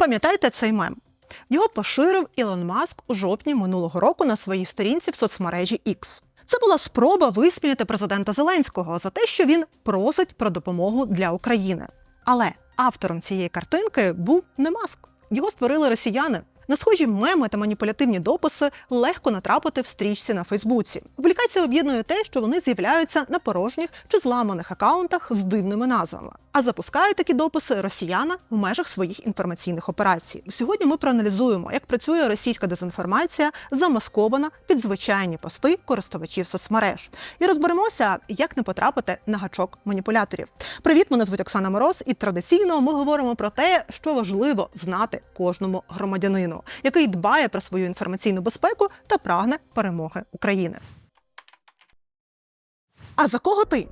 Пам'ятаєте цей мем? Його поширив Ілон Маск у жовтні минулого року на своїй сторінці в соцмережі X. Це була спроба висміяти президента Зеленського за те, що він просить про допомогу для України. Але автором цієї картинки був не Маск. Його створили росіяни. На схожі меми та маніпулятивні дописи легко натрапити в стрічці на Фейсбуці. Публікація об'єднує те, що вони з'являються на порожніх чи зламаних акаунтах з дивними назвами. А запускають такі дописи росіяни в межах своїх інформаційних операцій. Сьогодні ми проаналізуємо, як працює російська дезінформація, замаскована під звичайні пости користувачів соцмереж, і розберемося, як не потрапити на гачок маніпуляторів. Привіт, мене звуть Оксана Мороз, і традиційно ми говоримо про те, що важливо знати кожному громадянину, який дбає про свою інформаційну безпеку та прагне перемоги України. А за кого ти?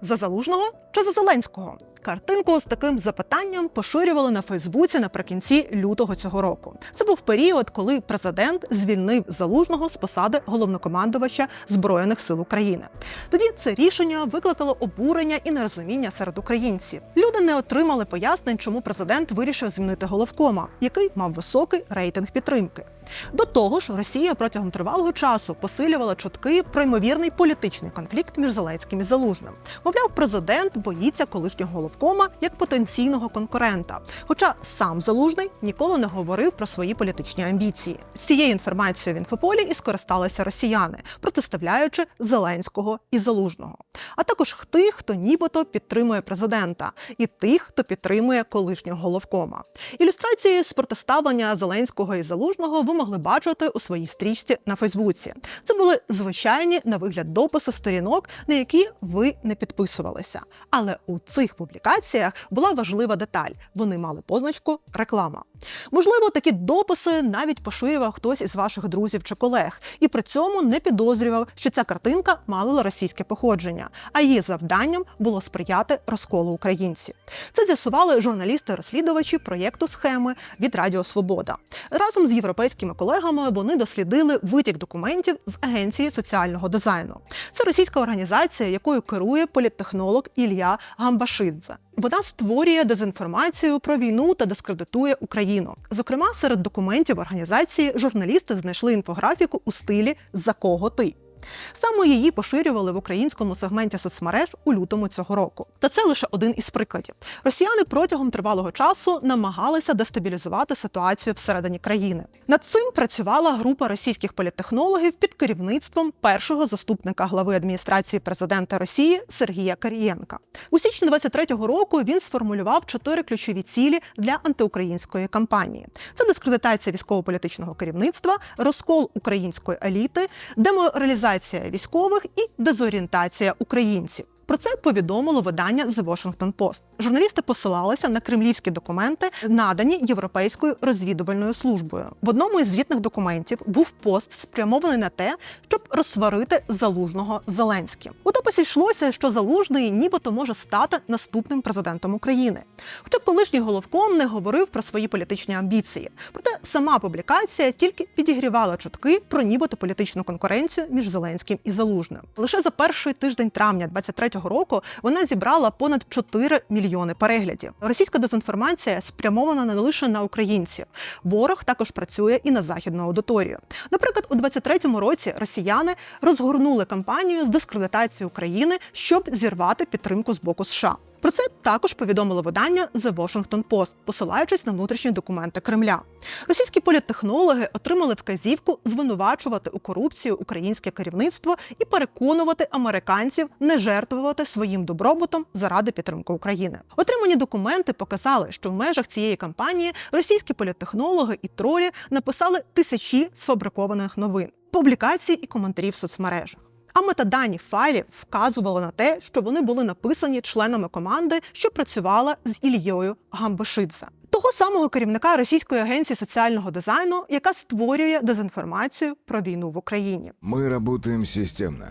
За залужного чи за Зеленського? Картинку з таким запитанням поширювали на Фейсбуці наприкінці лютого цього року. Це був період, коли президент звільнив залужного з посади головнокомандувача збройних сил України. Тоді це рішення викликало обурення і нерозуміння серед українців. Люди не отримали пояснень, чому президент вирішив змінити головкома, який мав високий рейтинг підтримки. До того ж, Росія протягом тривалого часу посилювала чутки про ймовірний політичний конфлікт між Зеленським і Залужним. Мовляв, президент боїться колишнього головкома як потенційного конкурента. Хоча сам Залужний ніколи не говорив про свої політичні амбіції. З цією інформацією в інфополі і скористалися росіяни, протиставляючи Зеленського і Залужного, а також тих, хто нібито підтримує президента, і тих, хто підтримує колишнього головкома. Ілюстрації з протиставлення Зеленського і Залужного могли бачити у своїй стрічці на Фейсбуці. Це були звичайні на вигляд дописи сторінок, на які ви не підписувалися. Але у цих публікаціях була важлива деталь: вони мали позначку реклама. Можливо, такі дописи навіть поширював хтось із ваших друзів чи колег, і при цьому не підозрював, що ця картинка мала російське походження, а її завданням було сприяти розколу українців. Це з'ясували журналісти-розслідувачі проєкту схеми від Радіо Свобода. Разом з європейськими колегами вони дослідили витік документів з агенції соціального дизайну. Це російська організація, якою керує політтехнолог Ілля Гамбашидзе. Вона створює дезінформацію про війну та дискредитує Україну. Зокрема, серед документів організації журналісти знайшли інфографіку у стилі За кого ти. Саме її поширювали в українському сегменті соцмереж у лютому цього року. Та це лише один із прикладів. Росіяни протягом тривалого часу намагалися дестабілізувати ситуацію всередині країни. Над цим працювала група російських політтехнологів під керівництвом першого заступника глави адміністрації президента Росії Сергія Карієнка. У січні 23-го року він сформулював чотири ключові цілі для антиукраїнської кампанії: це дискредитація військово-політичного керівництва, розкол української еліти, деморалізація військових і дезорієнтація українців. Про це повідомило видання The Washington Post. Журналісти посилалися на кремлівські документи, надані європейською розвідувальною службою. В одному із звітних документів був пост спрямований на те, щоб розсварити залужного Зеленським. У дописі йшлося, що залужний нібито може стати наступним президентом України. Хоча колишній головком не говорив про свої політичні амбіції. Проте сама публікація тільки підігрівала чутки про нібито політичну конкуренцію між Зеленським і Залужним. Лише за перший тиждень травня 23 року вона зібрала понад 4 мільйони переглядів. Російська дезінформація спрямована не лише на українців. Ворог також працює і на західну аудиторію. Наприклад, у 23-му році росіяни розгорнули кампанію з дискредитації України, щоб зірвати підтримку з боку США. Про це також повідомило видання The Washington Post, посилаючись на внутрішні документи Кремля. Російські політтехнологи отримали вказівку звинувачувати у корупції українське керівництво і переконувати американців не жертвувати своїм добробутом заради підтримки України. Отримані документи показали, що в межах цієї кампанії російські політтехнологи і тролі написали тисячі сфабрикованих новин, публікацій і коментарів в соцмережах. А метадані файлів вказували на те, що вони були написані членами команди, що працювала з Ільєю Гамбашидзе. Того самого керівника російської агенції соціального дизайну, яка створює дезінформацію про війну в Україні. Мы работаем системно.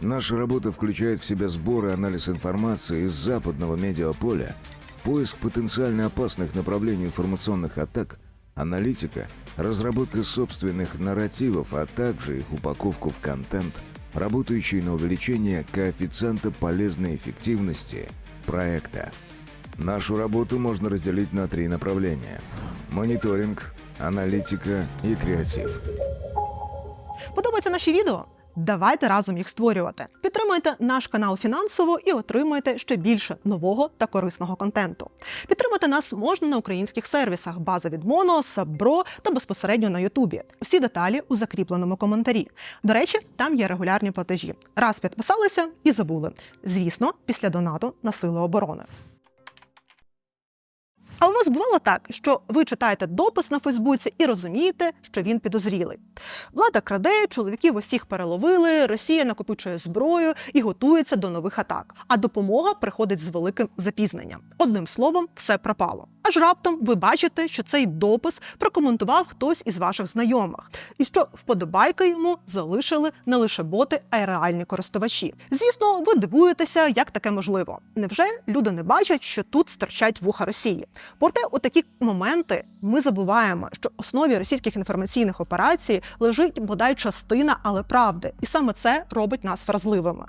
Наша работа включает в себя сбор и анализ информации из западного медиаполя, поиск потенциально опасных направлений информационных атак, аналитика, разработка собственных нарративов, а также их упаковку в контент, работающий на увеличение коэффициента полезной эффективности проекта. Нашу работу можно разделить на три направления. Мониторинг, аналитика и креатив. Подобаються наші відео? Давайте разом їх створювати. Підтримайте наш канал фінансово і отримайте ще більше нового та корисного контенту. Підтримати нас можна на українських сервісах база від Моно, Саббро та безпосередньо на Ютубі. Всі деталі у закріпленому коментарі. До речі, там є регулярні платежі. Раз підписалися і забули. Звісно, після донату на сили оборони. А у вас бувало так, що ви читаєте допис на Фейсбуці і розумієте, що він підозрілий. Влада краде, чоловіків усіх переловили, Росія накопичує зброю і готується до нових атак. А допомога приходить з великим запізненням. Одним словом, все пропало. Аж раптом ви бачите, що цей допис прокоментував хтось із ваших знайомих, і що вподобайки йому залишили не лише боти, а й реальні користувачі. Звісно, ви дивуєтеся, як таке можливо. Невже люди не бачать, що тут стирчать вуха Росії? Проте у такі моменти ми забуваємо, що основі російських інформаційних операцій лежить бодай частина, але правди, і саме це робить нас вразливими.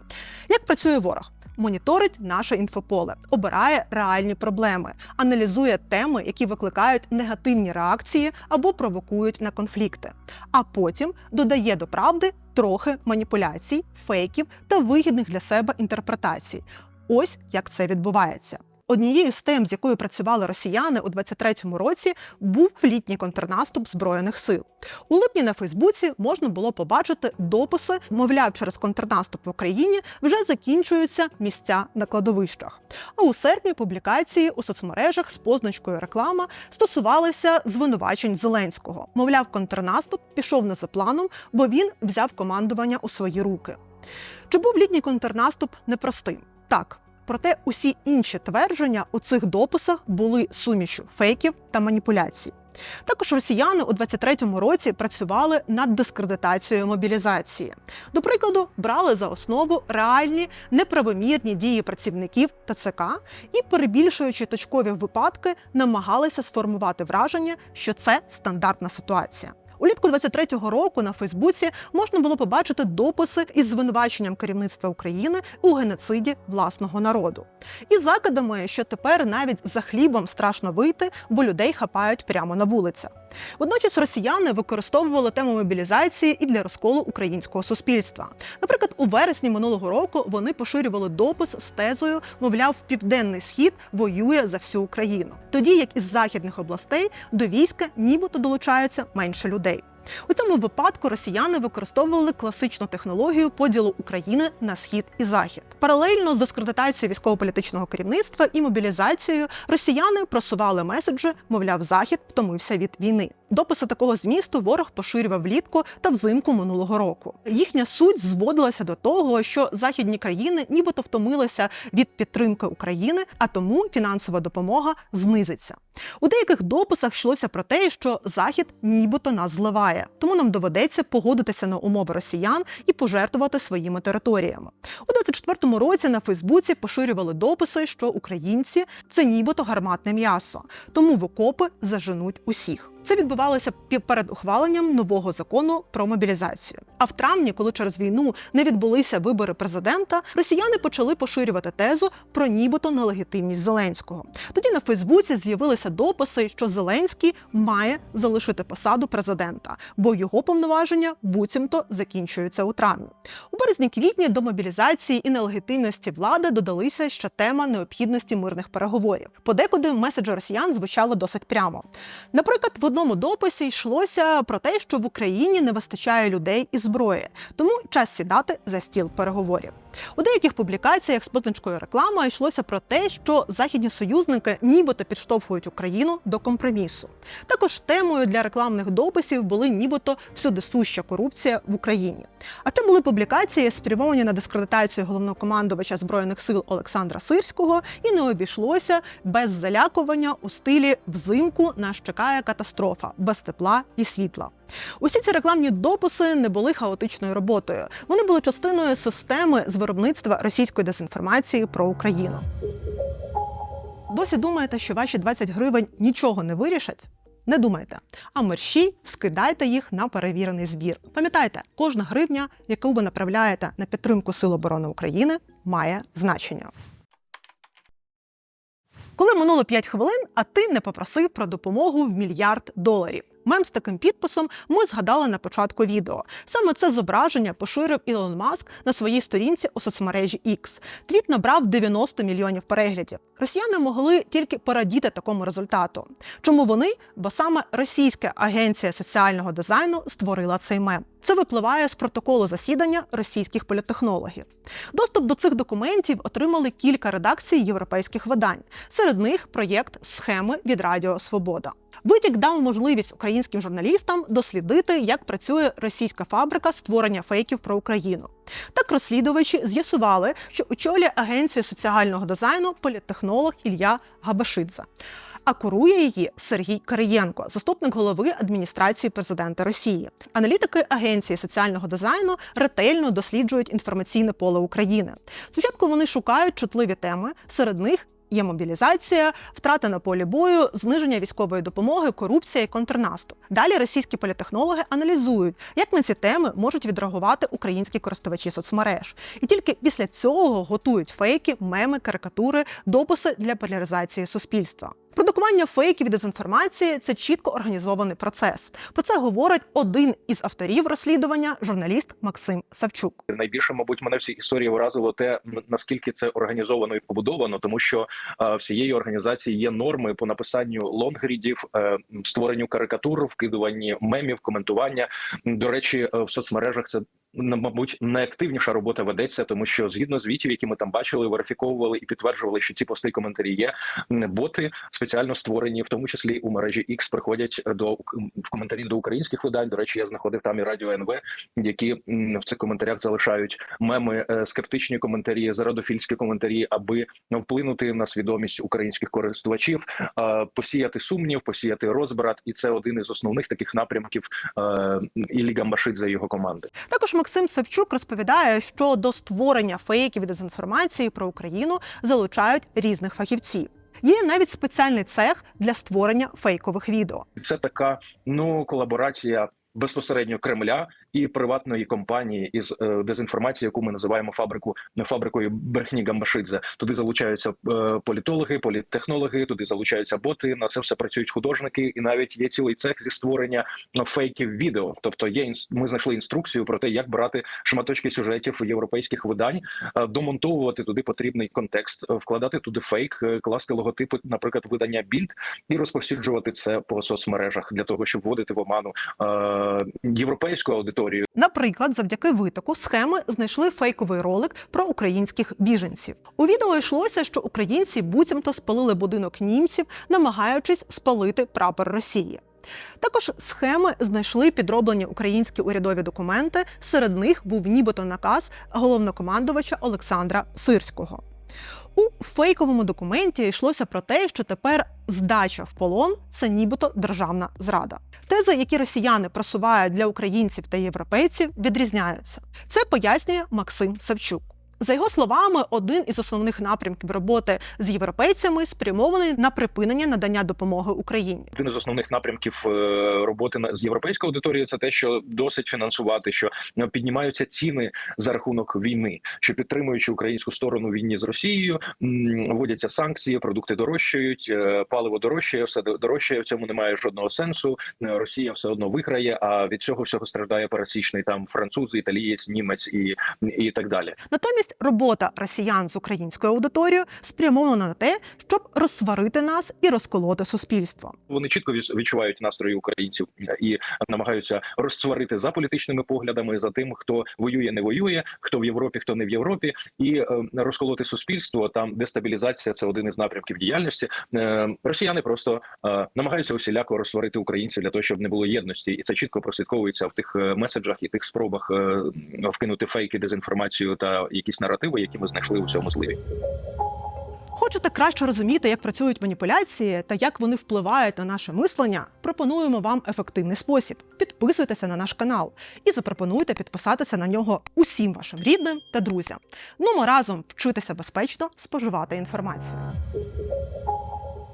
Як працює ворог? Моніторить наше інфополе, обирає реальні проблеми, аналізує теми, які викликають негативні реакції або провокують на конфлікти, а потім додає до правди трохи маніпуляцій, фейків та вигідних для себе інтерпретацій. Ось як це відбувається. Однією з тем, з якою працювали росіяни у 23-му році, був літній контрнаступ збройних сил. У липні на Фейсбуці можна було побачити дописи, мовляв, через контрнаступ в Україні вже закінчуються місця на кладовищах. А у серпні публікації у соцмережах з позначкою реклама стосувалися звинувачень Зеленського. Мовляв, контрнаступ пішов не за планом, бо він взяв командування у свої руки. Чи був літній контрнаступ непростим? Так. Проте усі інші твердження у цих дописах були сумішю фейків та маніпуляцій. Також росіяни у 23-му році працювали над дискредитацією мобілізації. До прикладу, брали за основу реальні неправомірні дії працівників ТЦК і, перебільшуючи точкові випадки, намагалися сформувати враження, що це стандартна ситуація. Улітку 23-го року на Фейсбуці можна було побачити дописи із звинуваченням керівництва України у геноциді власного народу і закидами, що тепер навіть за хлібом страшно вийти, бо людей хапають прямо на вулицях. Водночас росіяни використовували тему мобілізації і для розколу українського суспільства. Наприклад, у вересні минулого року вони поширювали допис з тезою, мовляв, південний схід воює за всю Україну, тоді як із західних областей до війська нібито долучаються менше людей. У цьому випадку росіяни використовували класичну технологію поділу України на схід і захід. Паралельно з дискредитацією військово-політичного керівництва і мобілізацією росіяни просували меседжі, мовляв, захід втомився від війни. Дописи такого змісту ворог поширював влітку та взимку минулого року. Їхня суть зводилася до того, що західні країни нібито втомилися від підтримки України, а тому фінансова допомога знизиться. У деяких дописах йшлося про те, що Захід нібито нас зливає, тому нам доведеться погодитися на умови росіян і пожертвувати своїми територіями. У 24-му році на Фейсбуці поширювали дописи, що українці це нібито гарматне м'ясо, тому в окопи заженуть усіх. Це відбувалося перед ухваленням нового закону про мобілізацію. А в травні, коли через війну не відбулися вибори президента, росіяни почали поширювати тезу про нібито нелегітимність Зеленського. Тоді на Фейсбуці з'явилися дописи, що Зеленський має залишити посаду президента, бо його повноваження буцімто закінчуються у травні. У березні-квітні до мобілізації і нелегітимності влади додалися ще тема необхідності мирних переговорів. Подекуди меседжі росіян звучали досить прямо. Наприклад, в одному дописі йшлося про те, що в Україні не вистачає людей і зброї, тому час сідати за стіл переговорів. У деяких публікаціях з позначкою реклама йшлося про те, що західні союзники нібито підштовхують Україну до компромісу. Також темою для рекламних дописів були нібито всюдисуща корупція в Україні. А ще були публікації, спрямовані на дискредитацію головнокомандувача збройних сил Олександра Сирського, і не обійшлося без залякування у стилі взимку нас чекає катастрофа без тепла і світла. Усі ці рекламні дописи не були хаотичною роботою. Вони були частиною системи з виробництва російської дезінформації про Україну. Досі думаєте, що ваші 20 гривень нічого не вирішать? Не думайте, а мерщій скидайте їх на перевірений збір. Пам'ятайте, кожна гривня, яку ви направляєте на підтримку Сил оборони України, має значення. Коли минуло 5 хвилин, а ти не попросив про допомогу в мільярд доларів. Мем з таким підписом ми згадали на початку відео. Саме це зображення поширив Ілон Маск на своїй сторінці у соцмережі X. Твіт набрав 90 мільйонів переглядів. Росіяни могли тільки порадіти такому результату. Чому вони? Бо саме російська агенція соціального дизайну створила цей мем. Це випливає з протоколу засідання російських політтехнологів. Доступ до цих документів отримали кілька редакцій європейських видань. Серед них проєкт схеми від Радіо Свобода. Витік дав можливість українським журналістам дослідити, як працює російська фабрика створення фейків про Україну. Так розслідувачі з'ясували, що очолює агенцію соціального дизайну політтехнолог Ілля Габашидзе. А курує її Сергій Кириєнко, заступник голови адміністрації президента Росії. Аналітики агенції соціального дизайну ретельно досліджують інформаційне поле України. Спочатку вони шукають чутливі теми, серед них є мобілізація, втрата на полі бою, зниження військової допомоги, корупція і контрнаступ. Далі російські політехнологи аналізують, як на ці теми можуть відреагувати українські користувачі соцмереж, і тільки після цього готують фейки, меми, карикатури, дописи для поляризації суспільства. Продукування фейків і дезінформації це чітко організований процес. Про це говорить один із авторів розслідування, журналіст Максим Савчук. найбільше, мабуть, мене в цій історії вразило те, наскільки це організовано і побудовано, тому що е, всієї організації є норми по написанню лонгрідів, е, створенню карикатур, вкидуванні мемів, коментування. До речі, е, в соцмережах це. Мабуть, найактивніша робота ведеться, тому що згідно звітів, які ми там бачили, верифіковували і підтверджували, що ці пости і коментарі є. Боти спеціально створені, в тому числі у мережі X, приходять до в коментарі до українських видань. До речі, я знаходив там і радіо НВ, які в цих коментарях залишають меми, е, скептичні коментарі, зарадофільські коментарі, аби вплинути на свідомість українських користувачів, е, посіяти сумнів, посіяти розбрат, і це один із основних таких напрямків е, Іллі Гамбашидзе і його команди. Також Максим Савчук розповідає, що до створення фейків і дезінформації про Україну залучають різних фахівців. Є навіть спеціальний цех для створення фейкових відео. Це така ну колаборація безпосередньо Кремля і приватної компанії із е, дезінформації, яку ми називаємо фабрику фабрикою брехні Гамбашидзе. Туди залучаються е, політологи, політтехнологи, туди залучаються боти. На це все працюють художники, і навіть є цілий цех зі створення ну, фейків відео. Тобто є ми знайшли інструкцію про те, як брати шматочки сюжетів європейських видань, е, домонтовувати туди потрібний контекст, е, вкладати туди фейк, е, класти логотипи, наприклад, видання більд і розповсюджувати це по соцмережах для того, щоб вводити в оману е, європейську аудиторію. Наприклад, завдяки витоку схеми знайшли фейковий ролик про українських біженців. У відео йшлося, що українці буцімто спалили будинок німців, намагаючись спалити прапор Росії. Також схеми знайшли підроблені українські урядові документи. Серед них був нібито наказ головнокомандувача Олександра Сирського. У фейковому документі йшлося про те, що тепер здача в полон це нібито державна зрада. Тези, які росіяни просувають для українців та європейців, відрізняються. Це пояснює Максим Савчук. За його словами, один із основних напрямків роботи з європейцями спрямований на припинення надання допомоги Україні. Один із основних напрямків е, роботи з європейською аудиторією це те, що досить фінансувати, що е, піднімаються ціни за рахунок війни, що підтримуючи українську сторону війні з Росією, вводяться санкції, продукти дорожчають, е, паливо дорожчає, все дорожчає. В цьому немає жодного сенсу. Росія все одно виграє. А від цього всього страждає пересічний там француз, італієць, німець і, і так далі. Натомість робота росіян з українською аудиторією спрямована на те, щоб розсварити нас і розколоти суспільство. Вони чітко відчувають настрої українців і намагаються розсварити за політичними поглядами, за тим, хто воює, не воює, хто в Європі, хто не в Європі, і е, розколоти суспільство. Там дестабілізація це один із напрямків діяльності. Е, росіяни просто е, намагаються усіляко розсварити українців для того, щоб не було єдності, і це чітко прослідковується в тих меседжах і тих спробах вкинути фейки, дезінформацію та якісь наративи, які ми знайшли у цьому зливі. Хочете краще розуміти, як працюють маніпуляції та як вони впливають на наше мислення? Пропонуємо вам ефективний спосіб. Підписуйтеся на наш канал і запропонуйте підписатися на нього усім вашим рідним та друзям. Ну, ми разом вчитися безпечно споживати інформацію.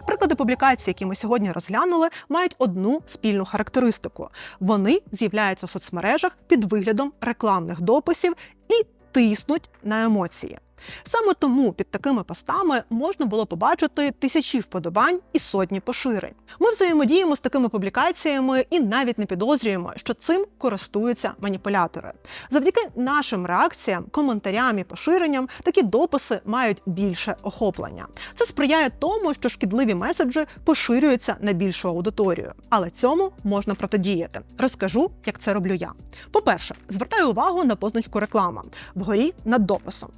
Приклади публікацій, які ми сьогодні розглянули, мають одну спільну характеристику: вони з'являються в соцмережах під виглядом рекламних дописів і тиснуть на емоції. Саме тому під такими постами можна було побачити тисячі вподобань і сотні поширень. Ми взаємодіємо з такими публікаціями і навіть не підозрюємо, що цим користуються маніпулятори. Завдяки нашим реакціям, коментарям і поширенням такі дописи мають більше охоплення. Це сприяє тому, що шкідливі меседжі поширюються на більшу аудиторію. Але цьому можна протидіяти. Розкажу, як це роблю я. По-перше, звертаю увагу на позначку реклама вгорі над дописом.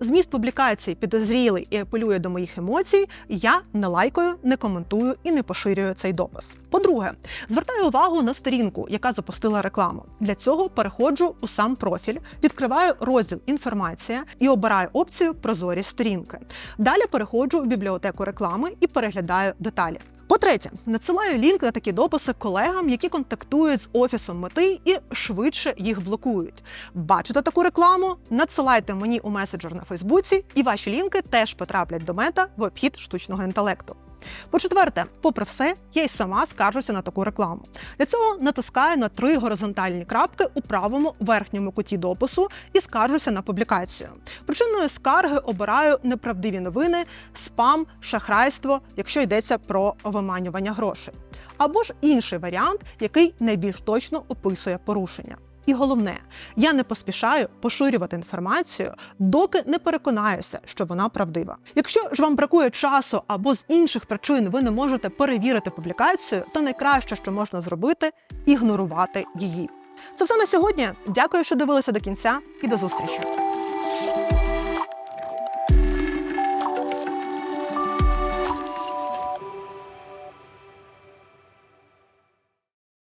Зміст публікації підозрілий і апелює до моїх емоцій, я не лайкаю, не коментую і не поширюю цей допис. По-друге, звертаю увагу на сторінку, яка запустила рекламу. Для цього переходжу у сам профіль, відкриваю розділ інформація і обираю опцію Прозорість сторінки. Далі переходжу в бібліотеку реклами і переглядаю деталі. По-третє, надсилаю лінк на такі дописи колегам, які контактують з офісом мети і швидше їх блокують. Бачите таку рекламу? Надсилайте мені у меседжер на Фейсбуці, і ваші лінки теж потраплять до мета в обхід штучного інтелекту. По-четверте, попри все, я й сама скаржуся на таку рекламу. Для цього натискаю на три горизонтальні крапки у правому верхньому куті допису і скаржуся на публікацію. Причиною скарги обираю неправдиві новини, спам, шахрайство, якщо йдеться про виманювання грошей. Або ж інший варіант, який найбільш точно описує порушення. І головне, я не поспішаю поширювати інформацію, доки не переконаюся, що вона правдива. Якщо ж вам бракує часу або з інших причин ви не можете перевірити публікацію, то найкраще, що можна зробити, ігнорувати її. Це все на сьогодні. Дякую, що дивилися до кінця, і до зустрічі.